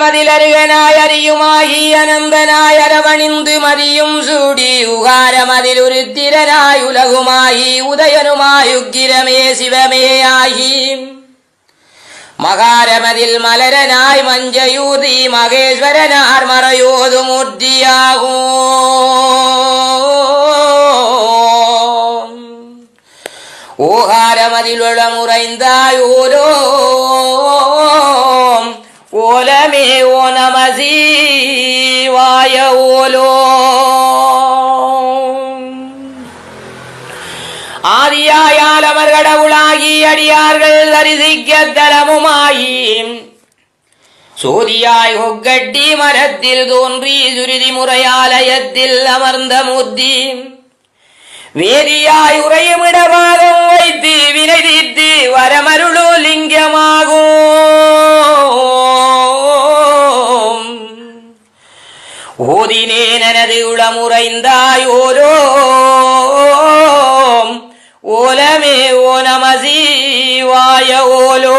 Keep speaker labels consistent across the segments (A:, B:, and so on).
A: ஓகாரமதில் அருகனாய் அறியுமாகி அனந்தனாய் அரவணிந்து மதியும் சூடி உகாரமதில் உருத்திரனாய் உலகுமாகி உதயனுமாய் உக்கிரமே சிவமே ஆகி. மகாரமதில் மலரனாய் மஞ்சயூதி மகேஸ்வரனார் மறையோது மூர்த்தியாகும் ஓகாரமதில் ஓ நமசி வாய ஓலோ ஆதியாயால் அவர் கடவுளாகி அடியார்கள் தரிசிக்க தலமுமாயி சோதியாய் ஒக்கட்டி மரத்தில் தோன்றி சுருதி முறையாலயத்தில் அமர்ந்த மூர்த்தி வேதியாய் உறையுமிடமாகவும் வைத்து வினை தீர்த்து வரமருளோ லிங்கமாகும் ஓதினேன் எனது உளமுறைந்தாய் ஓலோம் ஓலமே ஓ நமசி வாய ஓலோ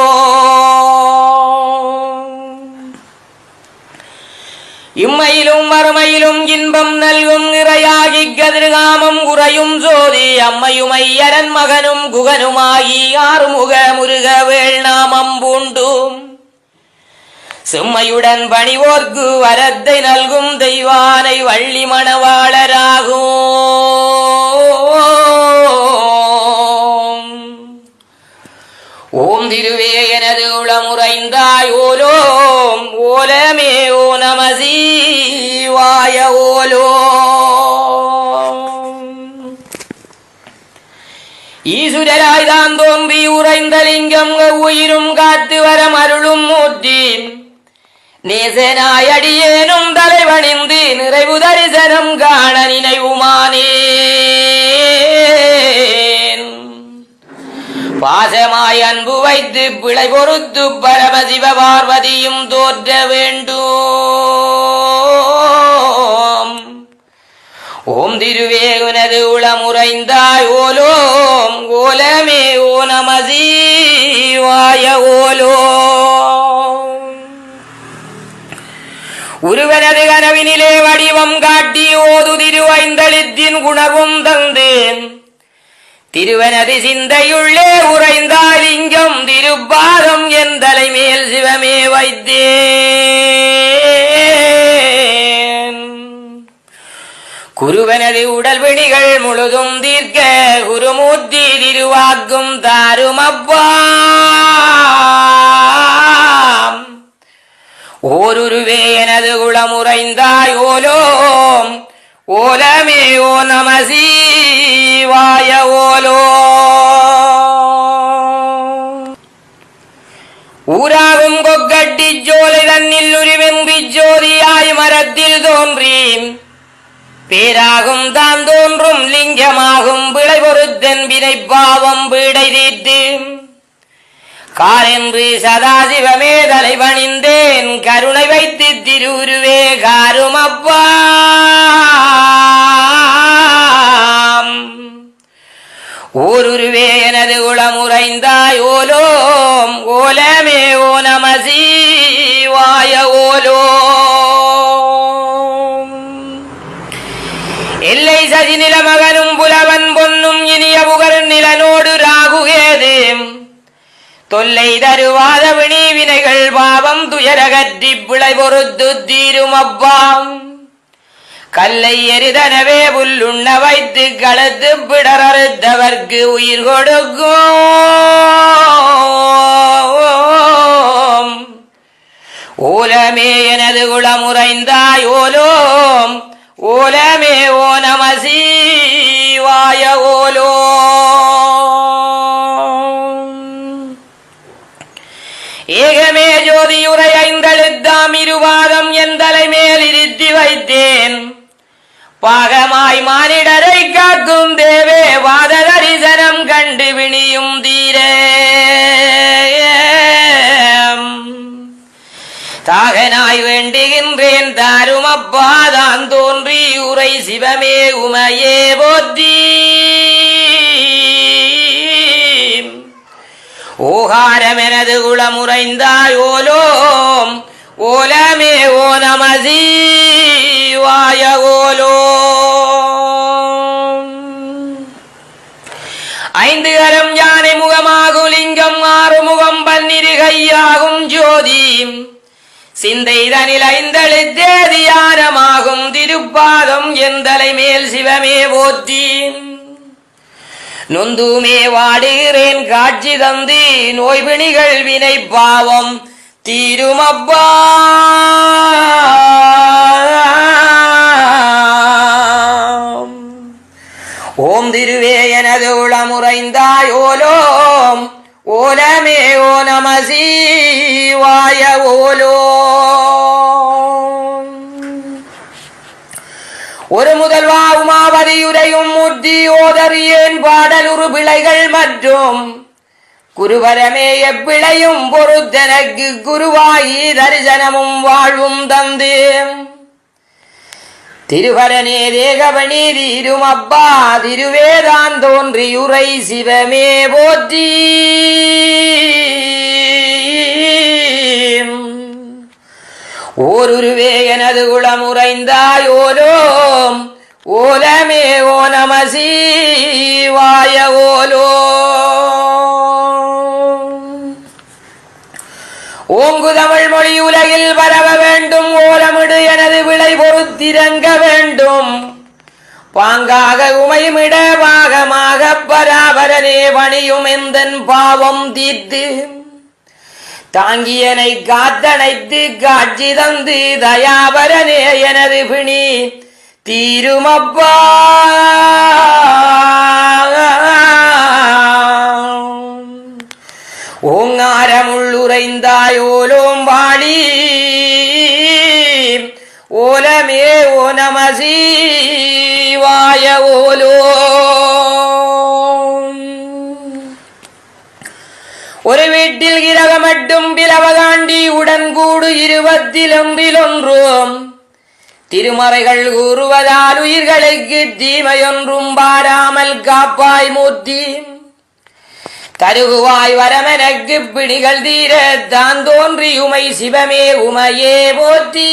A: இம்மையிலும் மறுமையிலும் இன்பம் நல்கும் இறையாகி கதிர்காமம் குறையும் சோதி அம்மையும் ஐயரன் மகனும் குகனுமாகி ஆறுமுக முருக வேள்நாமம் பூண்டும் செம்மையுடன் பணிவோர்க்கு வரத்தை நல்கும் தெய்வானை வள்ளி மணவாளராகும் ஓம் திருவே எனது உளமுறைந்தாய் ஓலோம் ஓலமே ஓ நமசிவாய ஓலோ ஈசுரராய் தான் தோன்றி உறைந்த லிங்கம் உயிரும் காத்து வர மருளும் நேசனாய் அடியேனும் தலைவணிந்து நிறைவு தரிசனம் காண நினைவுமானேன் பாசமாய் அன்பு வைத்து பிழை பொறுத்து பரமசிவ பார்வதியும் தோற்ற வேண்டும். ஓம் திருவே உனது உளமுறைந்தாய் ஓலோம் ஓலமே ஓ நமசி வாய ஓலோ. ஒருவனது கனவினிலே வடிவம் காட்டி ஓது திருவைந்தளித்தின் குணவும் தந்தேன். திருவனது சிந்தையுள்ளே உறைந்தாலிங்கம் திருப்பாதம் என் தலைமேல் சிவமே வைத்தே குருவனது உடல் விணிகள் முழுதும் தீர்க்க குருமூர்த்தி திருவாக்கும் தாருமப்பா ஓருருவே எனது குளமுறைந்தாய் ஓலோம். ஓலமே ஓ நமசி வாய ஓலோ. ஊராகும் கொக்கட்டி ஜோலை தன்னில் உரிவெம்பி ஜோதியாய் மரத்தில் தோன்றி பேராகும் தான் தோன்றும் லிங்கமாகும் விளை பொருத்தன் வினை பாவம் பீடை காலென்று சதாசிவமே தலைவணிந்தேன் கருணை வைத்து திருவுருவே காருமப்பா. ஊருருவே எனது குளமுறைந்தாய் ஓலோம். ஓலமே ஓ நமசி வாய ஓலோ எல்லை சதி நிலமகனும் புலவன் பொன்னும் இனிய புகழ் நிலனோடு தொல்லை தருவாத வினி வினைகள் பாவம் துயரகற்றி பிழை பொறுத்து தீரும் அவ்வாம் கல்லை எரிதனவே புல்லுண்ண வைத்து களத்து பிடரறுத்தவர்க்கு உயிர் கொடுக்கும். ஓலமே எனது குளமுறைந்தாய் ஓலோம். ஓலமே ஓ நமசி வாய ஓலோ. ஏகமே ஜோதியுரை ஐந்தெழுத்தாம் இருவாதம் என் தலைமேல் இருத்தி வைத்தேன். பாகமாய் மானிடரை காக்கும் தேவே வாத தரிசனம் கண்டு விணியும் தீரே. தாகனாய் வேண்டுகின்றேன் தாரும் அப்பாதான் தோன்றி உரை சிவமே உமையே போத்தீ ஓகாரமெனது குளமுறைந்தாய் ஓலோம். ஓலமே ஓ நமசிவாய ஓலோ ஐந்து கரம் யானை முகமாகு லிங்கம் ஆறு முகம் பன்னிரு கையாகும் ஜோதி சிந்தை தனில் ஐந்தெழுத்தே திருப்பாதம் எந்தலை மேல் சிவமே போற்றி. நொந்துமே வாடுகிறேன் காட்சி தந்து நோய்பிணிகள் வினை பாவம். தீருமப்பா. ஓம் திருவே எனது உளமுறைந்தாய் ஓலோம். ஓலமே ஓ நமசி வாய ஓலோ. ஒரு முதல்வா உமாவதியுரையும் உரையும் ஓதறியேன் பாடலுறு பிழைகள் மற்றும் குருவரமே எப்பிழையும் பொறுத்தனக்கு குருவாயி தரிசனமும் வாழ்வும் தந்து திருவரனே தேகவணி தீரும் அப்பா திருவேதான் தோன்றியுரை சிவமே போற்றி. ஓருருவே எனது குளமுறைந்தாய் ஓலோம் ஓலமே ஓ நமசிவாய ஓலோ ஓங்கு தமிழ் மொழி உலகில் பரவ வேண்டும் ஓலமிடு எனது விளை பொறுத்திறங்க வேண்டும். பாங்காக உமையுமிட பாகமாக பராபரனே பணியும் எந்தன் பாவம் தீர்த்து. தாங்கியனை காத்தனைத்து காட்சி தந்து தயாபரனே எனது பிணி. தீருமப்பா. ஓங்காரமுள்ளுரைந்தாய் ஓலோம் வாழி. ஓலமே ஓ நமசிவாய ஓலோ. வீட்டில் கிரக பிளவகாண்டி பிளவதாண்டி உடன் கூடு இருபத்தில் திருமறைகள் கூறுவதால் உயிர்களுக்கு தீமையொன்றும் பாராமல் காப்பாய் மூர்த்தி. தருகுவாய் வரமெனக்கு பிணிகள் தீர தான் தோன்றி உமை சிவமே உமையே போற்றி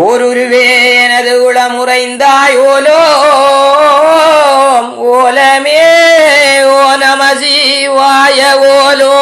A: ஓருருவே எனது உளமுறைந்தாய் ஓலோ ஓலமே ஓ நமசிவாய ஓலோ